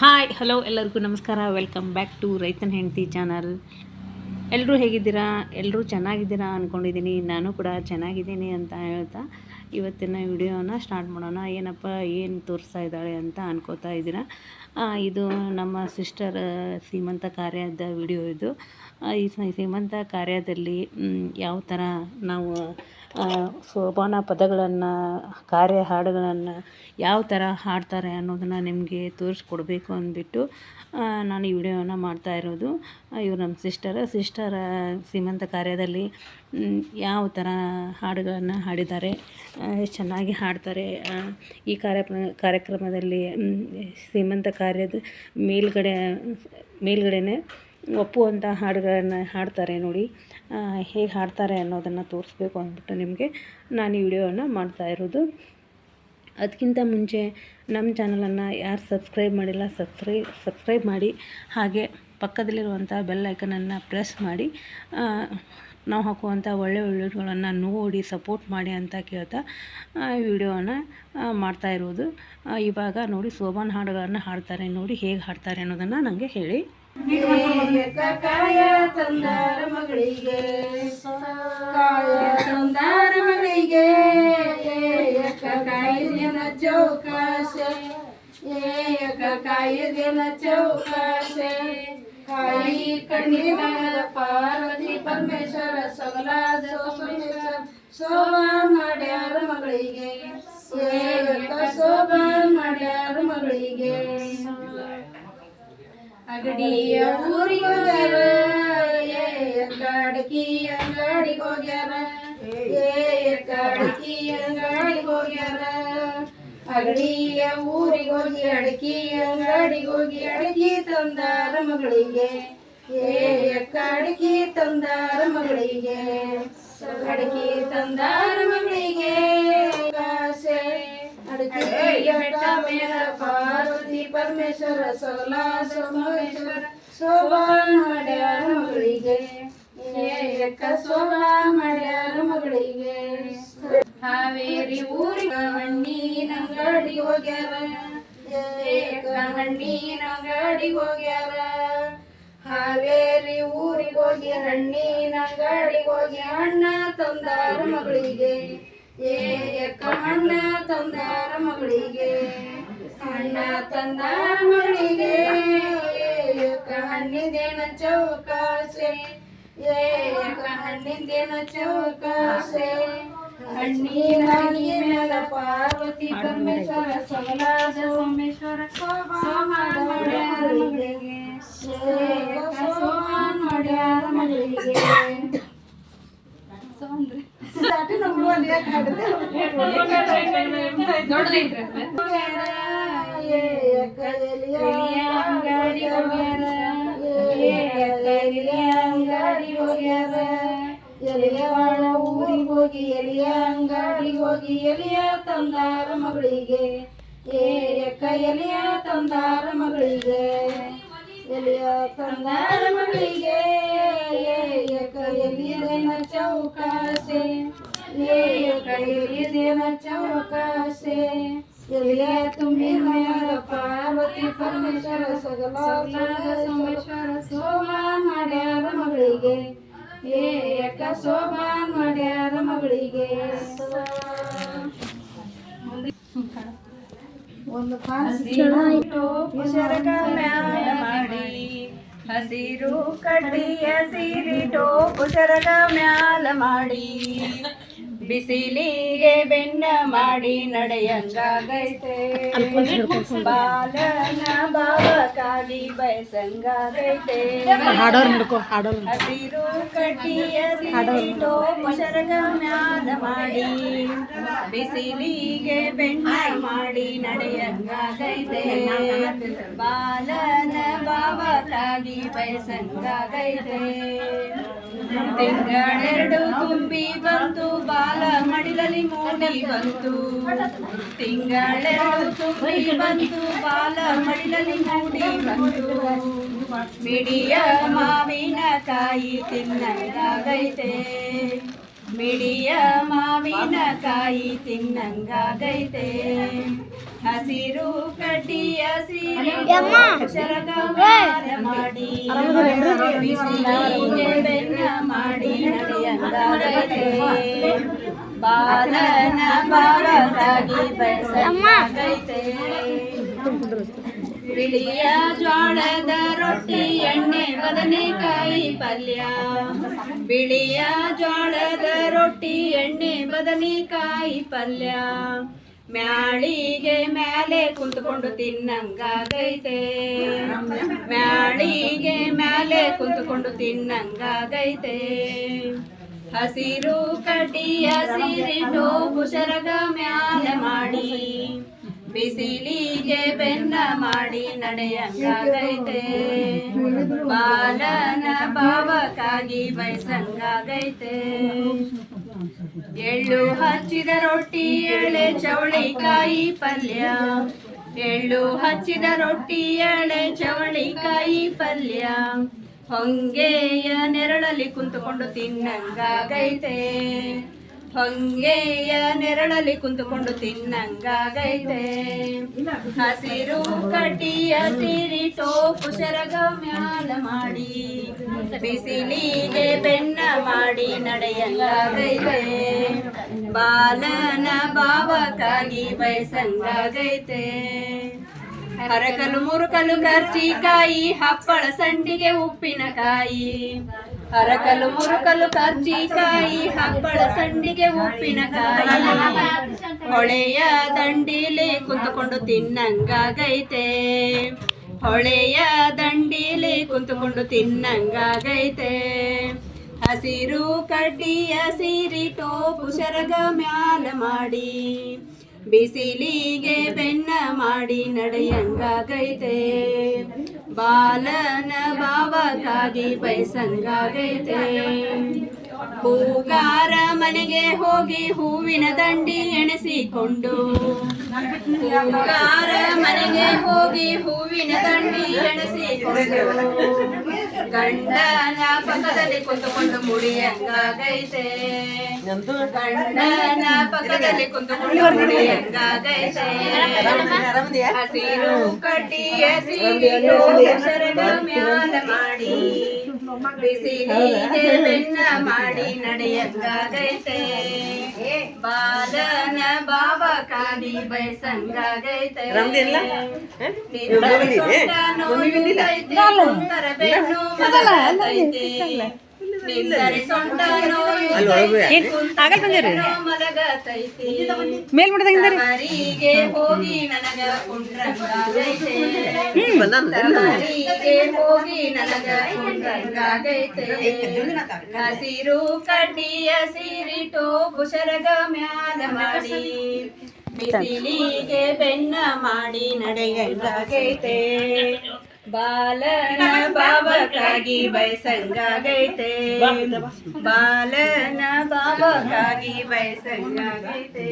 Hi hello ಎಲ್ಲರಿಗೂ ನಮಸ್ಕಾರ. Welcome back to ರೈತನ ಹೆಂಡತಿ ಚಾನಲ್ ಎಲ್ಲರೂ ಹೇಗಿದ್ದೀರಾ? ಎಲ್ಲರೂ ಚೆನ್ನಾಗಿದ್ದೀರಾ ಅಂದ್ಕೊಂಡಿದ್ದೀನಿ ನಾನು ಕೂಡ ಚೆನ್ನಾಗಿದ್ದೀನಿ ಅಂತ ಹೇಳ್ತಾ ಇವತ್ತಿನ ವಿಡಿಯೋನ ಸ್ಟಾರ್ಟ್ ಮಾಡೋಣ. ಏನಪ್ಪ, ಏನು ತೋರಿಸ್ತಾ ಇದ್ದಾಳೆ ಅಂತ ಅನ್ಕೋತಾ ಇದ್ದೀರಾ? ಇದು ನಮ್ಮ ಸಿಸ್ಟರ್ ಸೀಮಂತ ಕಾರ್ಯದ ವಿಡಿಯೋ ಇದು. ಈ ಸೀಮಂತ ಕಾರ್ಯದಲ್ಲಿ ಯಾವ ಥರ ನಾವು ಸೋಪಾನ ಪದಗಳನ್ನು, ಕಾರ್ಯ ಹಾಡುಗಳನ್ನು ಯಾವ ಥರ ಹಾಡ್ತಾರೆ ಅನ್ನೋದನ್ನು ನಿಮಗೆ ತೋರಿಸ್ಕೊಡ್ಬೇಕು ಅಂದ್ಬಿಟ್ಟು ನಾನು ಈ ವಿಡಿಯೋನ ಮಾಡ್ತಾ ಇರೋದು. ಇವರು ನಮ್ಮ ಸಿಸ್ಟರ್. ಸಿಸ್ಟರ ಸೀಮಂತ ಕಾರ್ಯದಲ್ಲಿ ಯಾವ ಥರ ಹಾಡುಗಳನ್ನು ಹಾಡಿದ್ದಾರೆ ಚೆನ್ನಾಗಿ ಹಾಡ್ತಾರೆ ಈ ಕಾರ್ಯ ಕಾರ್ಯಕ್ರಮದಲ್ಲಿ ಸೀಮಂತ ಕಾರ್ಯದ ಮೇಲ್ಗಡೆ, ಮೇಲ್ಗಡೆನೆ ಒಪ್ಪುವಂಥ ಹಾಡುಗಳನ್ನು ಹಾಡ್ತಾರೆ ನೋಡಿ. ಹೇಗೆ ಹಾಡ್ತಾರೆ ಅನ್ನೋದನ್ನು ತೋರಿಸ್ಬೇಕು ಅಂದ್ಬಿಟ್ಟು ನಿಮಗೆ ನಾನು ಈ ವಿಡಿಯೋವನ್ನು ಮಾಡ್ತಾ ಇರೋದು. ಅದಕ್ಕಿಂತ ಮುಂಚೆ ನಮ್ಮ ಚಾನಲನ್ನು ಯಾರು ಸಬ್ಸ್ಕ್ರೈಬ್ ಮಾಡಿಲ್ಲ ಸಬ್ಸ್ಕ್ರೈ, ಸಬ್ಸ್ಕ್ರೈಬ್ ಮಾಡಿ. ಹಾಗೆ ಪಕ್ಕದಲ್ಲಿರುವಂಥ ಬೆಲ್ ಐಕನನ್ನು ಪ್ರೆಸ್ ಮಾಡಿ. ನಾವು ಹಾಕುವಂಥ ಒಳ್ಳೆ ವಿಡಿಯೋಗಳನ್ನು ನೋಡಿ, ಸಪೋರ್ಟ್ ಮಾಡಿ ಅಂತ ಕೇಳ್ತಾ ಈ ವಿಡಿಯೋನ ಮಾಡ್ತಾ ಇರೋದು. ಇವಾಗ ನೋಡಿ ಸೋಬಾನ್ ಹಾಡುಗಳನ್ನು ಹಾಡ್ತಾರೆ ನೋಡಿ ಹೇಗೆ ಹಾಡ್ತಾರೆ ಅನ್ನೋದನ್ನು ನನಗೆ ಹೇಳಿ. ಕಾಯ ತಂದಾರ ಮಗಳಿಗೆ ಕಾಯ ತಂದಾರ ಮಗಳಿಗೆ ಏಕ ಕಾಯಿದೆನ ಚೌಕಾಸೆ ಏಕ ಕಾಯಿದೆನ ಚೌಕಾಸೆ ಕಾಯಿ ಕಣ್ಣಿನ ಪಾರ್ವತಿ ಪರಮೇಶ್ವರ ಸಗಲಾದ ಸೋಮೇಶ್ವರ ಶೋಭಾ ಅಗಡಿಯ ಊರಿಗೆ ಹೋಗ್ಯಾರ ಏ ಕಡಕಿ ಅಂಗಡಿಗೆ ಹೋಗ್ಯಾರ ಏ ಕಡಕಿ ಅಂಗಡಿಗೆ ಹೋಗ್ಯಾರ ಅಗಡಿಯ ಊರಿಗೆ ಹೋಗಿ ಅಡಕಿ ಅಂಗಡಿಗೆ ಹೋಗಿ ಅಡಕಿ ತಂದಾರ ಮಗಳಿಗೆ. ಏ ಕಾಡಕಿ ತಂದಾರ ಮಗಳಿಗೆ. ಅಡಕಿ ತಂದಾರ ಪಾರ್ವತಿ ಪರಮೇಶ್ವರ ಸೋಲಾ ಸೋಮೇಶ್ವರ ಶೋಭಾ ಮಾಡ್ಯಾರ ಮಗಳಿಗೆ ಏಕ ಶೋಭಾ ಮಾಡ್ಯಾರ ಮಗಳಿಗೆ ಹಾವೇರಿ ಊರಿಗೆ ಹಣ್ಣಿನ ಅಂಗಡಿಗೆ ಹೋಗ್ಯಾರ. ಏಕ ಹಣ್ಣಿನ ಅಂಗಡಿಗೆ ಹೋಗ್ಯಾರ. ಹಾವೇರಿ ಊರಿಗೆ ಹೋಗಿ ಹಣ್ಣಿನ ಅಂಗಡಿಗೆ ಹೋಗಿ ಅಣ್ಣ ತಂದಾರ ಮಗಳಿಗೆ. ಏಕ ಹಣ್ಣ ತಂದಾರ ಮಗಳಿಗೆ ಹಣ್ಣ ತಂದಾರ ಮಗಳಿಗೆ ಏಕ ಹಣ್ಣಿದೇನ ಚೌಕಾಸೆ ಏಕ ಹಣ್ಣಿಂದೇನ ಚೌಕಾಸೆ ಹಣ್ಣಿನ ಮೇಲೆ ಪಾರ್ವತಿ ಪರಮೇಶ್ವರ ಸಕಲಾದ ಸೋಮೇಶ್ವರ ಸೋಮಾನ ಮಾಡ್ಯಾರ ಮಗಳಿಗೆ ಏಕ ಸೋಮಾನ ಮಾಡ್ಯಾರ ಮಗಳಿಗೆ ದಾಟಿ ನಮ್ಗಳು ಅಲ್ಲಿ ಯಾಕೆ ಹಾಡಿದೆ? ಏಕ ಎಲಿಯ ಅಂಗಡಿ ಹೋಗ್ಯಾರ ಏಕ ಎಲಿಯ ಅಂಗಡಿ ಹೋಗ್ಯಾರ ಎಲಿಯವಾಳ ಊರಿಗೆ ಹೋಗಿ ಎಲಿಯ ಅಂಗಡಿಗೆ ಹೋಗಿ ಎಲಿಯ ತಂದಾರ ಮಗಳಿಗೆ ಏಕ ಎಲಿಯ ತಂದಾರ ಮಗಳಿಗೆ ಎಲಿಯ ತಂದಾರ ಮಗಳಿಗೆ ಏಕ ಎಲಿಯದೇನ ಚೌಕಾಸೆ ಏಕ ಎಲಿಯದೇನ ಚೌಕಾಸೆ ಎಲಿಯ ತುಂಬಿನ ಮ್ಯಾಲ ಪಾರ್ವತಿ ಪರಮೇಶ್ವರ ಸಗಲ ಸೋಮೇಶ್ವರ ಶೋಭಾ ಮಾಡ್ಯಾರ ಮಗಳಿಗೆ. ಏಕ ಶೋಭಾ ಮಾಡ್ಯಾರ ಮಗಳಿಗೆ. ಒಂದು ಮಾಡಿ. ಹಸಿರು ಕಡ್ಡಿಯ ಸೀರಿಟೋ ಪುಷರಕ ಮ್ಯಾಲ ಮಾಡಿ. ಬಿಸಿಲಿಗೆ ಬೆನ್ನ ಮಾಡಿ ನಡೆಯಂಗಾಗೈತೆ. ಬಾಲನ ಭಾವಕ್ಕಾಗಿ ಬಯಸಂಗಾಗೈತೆ. ಹಾಡೋರು ಹಿಡ್ಕೊ ಹಾಡೋರು ಹಸಿರು ಕಟ್ಟಿಯ ಸರಗ ಮ್ಯಾದ ಮ್ಯಾಲ ಮಾಡಿ. ಬಿಸಿಲಿಗೆ ಬೆನ್ನ ಮಾಡಿ ನಡೆಯಂಗಾಗೈತೆ. ಬಾಲನ ಭಾವಕ್ಕಾಗಿ ಬಯಸಂಗಾಗೈತೆ. ತಿಂಗಳೆರಡು ತುಂಬಿ ಬಂತು ಬಾಲ ಮಡಿಲಲ್ಲಿ ಮೂಡಿ ಬಂತು ತಿಂಗಳೆರಡು ತುಂಬಿ ಬಂತು ಬಾಲ ಮಡಿಲಲ್ಲಿ ಮೂಡಿ ಬಂತು ಮಿಡಿಯ ಮಾವಿನ ಕಾಯಿ ತಿನ್ನಂಗಾಗೈತೆ ಬಿಳಿಯ ಮಾವಿನಕಾಯಿ ತಿನ್ನಂಗಾಗೈತೆ ಹಸಿರು ಕಡ್ಡಿಯ ಸೀರೆ ಶರಗ ಮ್ಯಾಲ ಮಾಡಿ ಬಿಸಿಲಿಗೆ ಬೆನ್ನ ಮಾಡಿ ನಡೆಯಂಗಾಗೈತೆ ಬಾಲನ ಬಾಲಕಾಗಿ ಬಯಸಂಗಾಗೈತೆ ಬಿಳಿಯ ಜೋಳದ ರೊಟ್ಟಿ ಎಣ್ಣೆ ಬದನೆಕಾಯಿ ಪಲ್ಯ. ಬಿಳಿಯ ಜೋಳದ ರೊಟ್ಟಿ, ಎಣ್ಣೆ ಬದನೆಕಾಯಿ ಪಲ್ಯ. ಮ್ಯಾಳಿಗೆ ಮ್ಯಾಲೆ ಕುಂತ್ಕೊಂಡು ತಿನ್ನಂಗಾಗೈತೆ. ಮ್ಯಾಳಿಗೆ ಮ್ಯಾಲೆ ಕುಂತ್ಕೊಂಡು ತಿನ್ನಂಗಾಗೈತೆ. ಹಸಿರು ಕಡ್ಡಿ ಹಸಿರಿಟ್ಟು ಕುಶರಗ ಮ್ಯಾಲೆ ಮಾಡಿ. ಬಿಸಿಲಿಗೆ ಬೆನ್ನ ಮಾಡಿ ನಡೆಯಂಗಾಗೈತೆ ಬಾಲನ ಭಾವಕ್ಕಾಗಿ ಬಯಸಂಗಾಗೈತೆ. ಎಳ್ಳು ಹಚ್ಚಿದ ರೊಟ್ಟಿ, ಎಳೆ ಚವಳಿಕಾಯಿ ಪಲ್ಯ. ಎಳ್ಳು ಹಚ್ಚಿದ ರೊಟ್ಟಿ, ಎಳೆ ಚವಳಿಕಾಯಿ ಪಲ್ಯ. ಹೊಂಗೆಯ ನೆರಳಲ್ಲಿ ಕುಂತುಕೊಂಡು ತಿನ್ನಂಗಾಗೈತೆ. ಹೊಂಗೆಯ ನೆರಳಲ್ಲಿ ಕುಂತುಕೊಂಡು ತಿನ್ನಂಗಾಗೈತೆ. ಹಸಿರು ಕಟ್ಟಿಯ ಸಿರಿ ಟೋಪು ಸೆರಗ ಮ್ಯಾಲ ಮಾಡಿ, ಬಿಸಿಲಿಗೆ ಬೆನ್ನ ಮಾಡಿ ನಡೆಯಂಗಾಗೈತೆ. ಬಾಲನ ಭಾವಕ್ಕಾಗಿ ಬಯಸಂಗಾಗೈತೆ. ಹರಕಲು ಮುರುಕಲು ಕರ್ಚಿಕಾಯಿ, ಹಪ್ಪಳ ಸಂಡಿಗೆ ಉಪ್ಪಿನಕಾಯಿ ಹರಕಲು ಮುರುಕಲು ಕರ್ಜಿಕಾಯಿ ಹಬ್ಬಳ ಸಂಡಿಗೆ ಉಪ್ಪಿನಕಾಯಿ ಹೊಳೆಯ ದಂಡಿಲಿ ಕುಂತುಕೊಂಡು ತಿನ್ನಂಗಾಗೈತೆ. ಹೊಳೆಯ ದಂಡಿಲಿ ಕುಂತುಕೊಂಡು ತಿನ್ನಂಗಾಗೈತೆ. ಹಸಿರು ಕಡ್ಡಿಯ ಸೀರಿ, ಟೋಪು, ಶರಗ ಮ್ಯಾಲ ಮಾಡಿ. ಬಿಸಿಲಿಗೆ ಬೆನ್ನ ಮಾಡಿ ನಡೆಯಂಗಾಗೈತೆ ಬಾಲನ ಭಾವಕ್ಕಾಗಿ ಬಯಸಂಗಾಗೈತೆ ಹೂಗಾರ ಮನೆಗೆ ಹೋಗಿ ಹೂವಿನ ದಂಡಿ ಎಣಿಸಿಕೊಂಡು, ಹೂಗಾರ ಮನೆಗೆ ಹೋಗಿ ಹೂವಿನ ದಂಡಿ ಎಣೆಸಿಕೊಂಡು ಗಂಡನ ಪಕ್ಕದಲ್ಲಿ ಕುಂತುಕೊಂಡು ಮುಡಿಯಂಗಾಗೈತೆ ಗಂಡನ ಪಕ್ಕದಲ್ಲಿ ಕುಂತುಕೊಂಡು ಮುಡಿಯಂಗಾಗೈತೆ ಹಸಿರು ಕಟ್ಟಿಯ ಸೀರೆಯು ಸೆರಗ ಮ್ಯಾಲ ಮಾಡಿ ಬಿಸಿಲಿಗೆ ಬೆನ್ನ ಮಾಡಿ ನಡೆಯಂಗಾಗೈತೆ. ಬಾಲನ ನನಗ ಕುಂಡ್ರಂಗಾಗೈತೆ ತವರಿಗೆ ಹೋಗಿ ನನಗ ಕುಂಡ್ರಂಗಾಗೈತೆ ಹಸಿರು ಕಡ್ಡಿಯ ಸೀರಿಟೋ ಕುಶರಗ ಮ್ಯಾಲ ಮಾಡಿ ಬಿಸಿಲಿಗೆ ಬೆನ್ನ ಮಾಡಿ ನಡೆಯಂಗಾಗೈತೆ ಬಾಲನ ಬಾಬಕ್ಕಾಗಿ ಬಯಸಂಗಾಗೈತೆ ಬಾಲನ ಬಾಬಕ್ಕಾಗಿ ಬಯಸಂಗಾಗೈತೆ